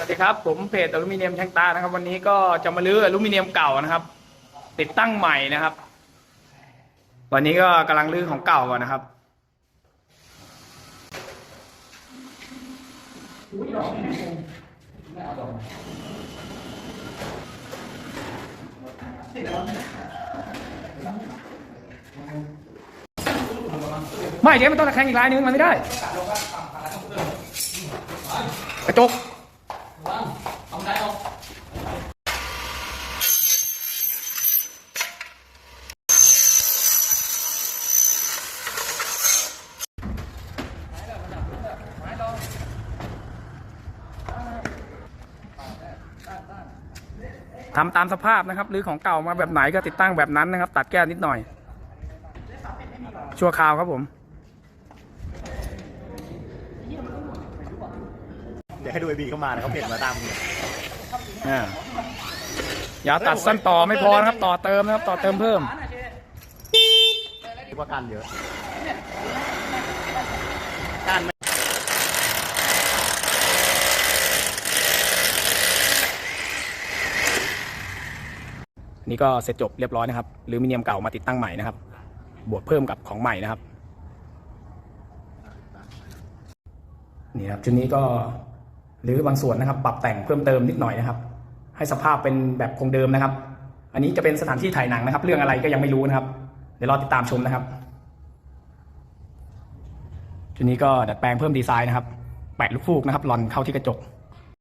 สวัสดีครับ ผมเพจอลูมิเนียมช่างตานะครับ วันนี้ก็จะมาลื้ออลูมิเนียมเก่านะครับ ติดตั้งใหม่นะครับ วันนี้ก็กำลังลื้อของเก่าก่อนนะครับไม่เดี๋ยวมันต้องตะแคงอีกลายนึงมันไม่ได้ กระจก ทำตามสภาพนะครับหรือของเก่ามาแบบไหนก็ติดตั้งแบบนั้นนะครับ ตัดแก้นิดหน่อย ชั่วคราวครับผม เดี๋ยวให้ดูไอบีเข้ามานะเขาเพ่นมาตามเนี่ยอ่าอย่าตัดสั้นต่อไม่พอนะครับ ต่อเติมนะครับ ต่อเติมเพิ่มคิดว่ากันเยอะกัน นี่ก็เสร็จจบเรียบร้อยนะครับหรือมิเนียมเก่ามาติดตั้งใหม่นะครับ บวกเพิ่มกับของใหม่นะครับนี่ครับชุดนี้ก็หรือบางส่วนนะครับ ปรับแต่งเพิ่มเติมนิดหน่อยนะครับ ให้สภาพเป็นแบบคงเดิมนะครับ อันนี้จะเป็นสถานที่ถ่ายหนังนะครับ เรื่องอะไรก็ยังไม่รู้นะครับ เดี๋ยวรอติดตามชมนะครับชุดนี้ก็ดัดแปลงเพิ่มดีไซน์นะครับแปะลูกฟูกนะครับหลอนเข้าที่กระจก